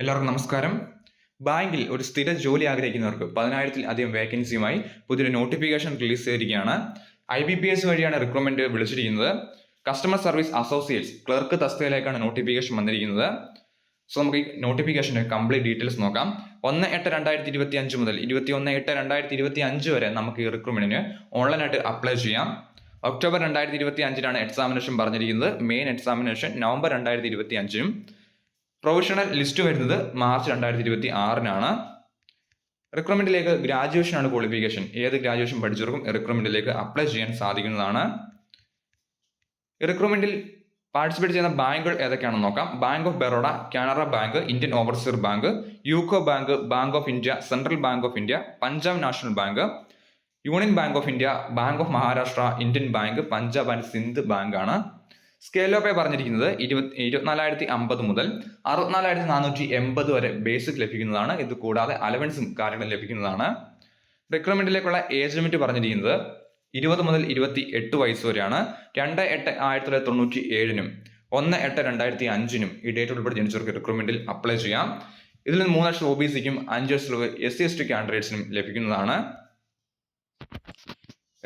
എല്ലാവർക്കും നമസ്കാരം. ബാങ്കിൽ ഒരു സ്ഥിര ജോലി ആഗ്രഹിക്കുന്നവർക്ക് പതിനായിരത്തിൽ അധികം വേക്കൻസിയുമായി പുതിയൊരു നോട്ടിഫിക്കേഷൻ റിലീസ് ചെയ്തിരിക്കുകയാണ്. ഐ ബി പി എസ് വഴിയാണ് റിക്രൂട്ട്മെന്റ് വിളിച്ചിരിക്കുന്നത്. കസ്റ്റമർ സർവീസ് അസോസിയേറ്റ്സ് ക്ലർക്ക് തസ്തികയിലേക്കാണ് നോട്ടിഫിക്കേഷൻ വന്നിരിക്കുന്നത്. സോ നമുക്ക് ഈ നോട്ടിഫിക്കേഷന്റെ കംപ്ലീറ്റ് ഡീറ്റെയിൽസ് നോക്കാം. ഒന്ന് എട്ട് രണ്ടായിരത്തി ഇരുപത്തി അഞ്ച് മുതൽ ഇരുപത്തി ഒന്ന് എട്ട് രണ്ടായിരത്തി ഇരുപത്തി അഞ്ച് വരെ നമുക്ക് ഈ റിക്രൂട്ട്മെന്റിന് ഓൺലൈനായിട്ട് അപ്ലൈ ചെയ്യാം. ഒക്ടോബർ രണ്ടായിരത്തി ഇരുപത്തി അഞ്ചിനാണ് എക്സാമിനേഷൻ പറഞ്ഞിരിക്കുന്നത്. മെയിൻ എക്സാമിനേഷൻ നവംബർ രണ്ടായിരത്തി ഇരുപത്തി അഞ്ചിനും പ്രൊഫഷണൽ ലിസ്റ്റ് വരുന്നത് മാർച്ച് രണ്ടായിരത്തി ഇരുപത്തി ആറിനാണ് റിക്രൂട്ട്മെന്റിലേക്ക് ഗ്രാജുവേഷൻ ആണ് ക്വാളിഫിക്കേഷൻ ഏത് ഗ്രാജുവേഷൻ പഠിച്ചവർക്കും റിക്രൂട്ട്മെന്റിലേക്ക് അപ്ലൈ ചെയ്യാൻ സാധിക്കുന്നതാണ്. റിക്രൂട്ട്മെന്റിൽ പാർട്ടിസിപ്പേറ്റ് ചെയ്യുന്ന ബാങ്കുകൾ ഏതൊക്കെയാണെന്ന് നോക്കാം. Bank of Baroda Canara bank Indian overseas bank UCO bank bank of India central bank of India Punjab national bank union bank of India bank of Maharashtra Indian bank Punjab and Sind bank ആണ്. Scale of pay പറഞ്ഞിരിക്കുന്നത് ഇരുപത്തി ഇരുപത്തിനാലായിരത്തി അമ്പത് മുതൽ അറുപത്തിനാലായിരത്തി നാനൂറ്റി എൺപത് വരെ basic ലഭിക്കുന്നതാണ്. ഇത് കൂടാതെ അലവൻസും കാര്യങ്ങളും ലഭിക്കുന്നതാണ്. റിക്രൂട്ട്മെന്റിലേക്കുള്ള ഏജ് ലിമിറ്റ് പറഞ്ഞിരിക്കുന്നത് ഇരുപത് മുതൽ ഇരുപത്തി എട്ട് വയസ്സ് വരെയാണ്. രണ്ട് എട്ട് ആയിരത്തി തൊള്ളായിരത്തി തൊണ്ണൂറ്റി ഏഴിനും ഒന്ന് എട്ട് രണ്ടായിരത്തി അഞ്ചിനും ഈ ഡേറ്റ് ഉൾപ്പെടെ ജനിച്ചവർക്ക് റിക്രൂട്ട്മെന്റിൽ അപ്ലൈ ചെയ്യാം. ഇതിൽ നിന്ന് മൂന്ന് ലക്ഷം ഒ ബി സിക്കും അഞ്ച് lakh S C S T കാൻഡിഡേറ്റ്സിനും ലഭിക്കുന്നതാണ്.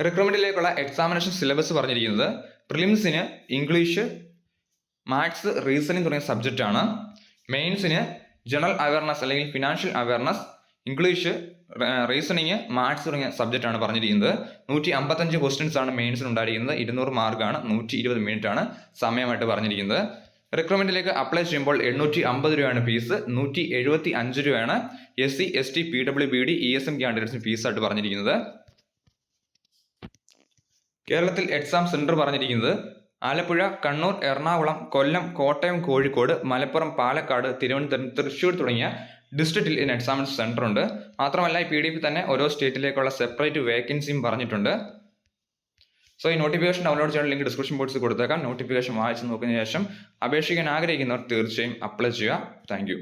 റിക്രൂട്ട്മെന്റിലേക്കുള്ള എക്സാമിനേഷൻ സിലബസ് പറഞ്ഞിരിക്കുന്നത് പ്രിലിംസിന് ഇംഗ്ലീഷ് മാത്സ് റീസണിങ് തുടങ്ങിയ സബ്ജക്റ്റ് ആണ്. മെയിൻസിന് ജനറൽ അവയർനെസ് അല്ലെങ്കിൽ financial awareness English reasoning maths തുടങ്ങിയ സബ്ജക്റ്റ് ആണ് പറഞ്ഞിരിക്കുന്നത്. നൂറ്റി അമ്പത്തഞ്ച് ക്വസ്റ്റ്യൻസ് ആണ് മെയിൻസിന് ഉണ്ടായിരിക്കുന്നത്. ഇരുന്നൂറ് മാർക്കാണ് നൂറ്റി ഇരുപത് മിനിറ്റ് ആണ് സമയമായിട്ട് പറഞ്ഞിരിക്കുന്നത്. റിക്രൂട്ട്മെന്റിലേക്ക് അപ്ലൈ ചെയ്യുമ്പോൾ എണ്ണൂറ്റി അമ്പത് രൂപയാണ് ഫീസ് നൂറ്റി എഴുപത്തി അഞ്ച് രൂപയാണ് S C S T P W B D E S M കാൻഡിഡേറ്റ്സിന് ഫീസായിട്ട് പറഞ്ഞിരിക്കുന്നത്. കേരളത്തിൽ എക്സാം സെന്റർ പറഞ്ഞിരിക്കുന്നത് ആലപ്പുഴ കണ്ണൂർ എറണാകുളം കൊല്ലം കോട്ടയം കോഴിക്കോട് മലപ്പുറം പാലക്കാട് തിരുവനന്തപുരം തൃശ്ശൂർ തുടങ്ങിയ ഡിസ്ട്രിക്റ്റിൽ ഇതിന് എക്സാം സെന്റർ ഉണ്ട്. മാത്രമല്ല ഈ പി ഡി എഫ് തന്നെ ഓരോ സ്റ്റേറ്റിലേക്കുള്ള സെപ്പറേറ്റ് വേക്കൻസിയും പറഞ്ഞിട്ടുണ്ട്. സോ ഈ നോട്ടിഫിക്കേഷൻ ഡൗൺലോഡ് ചെയ്യാൻ ലിങ്ക് ഡിസ്ക്രിപ്ഷൻ ബോക്സിൽ കൊടുത്തേക്കാം. നോട്ടിഫിക്കേഷൻ വായിച്ച് നോക്കുന്നതിന് ശേഷം അപേക്ഷിക്കാൻ ആഗ്രഹിക്കുന്നവർ തീർച്ചയായും അപ്ലൈ ചെയ്യുക. താങ്ക്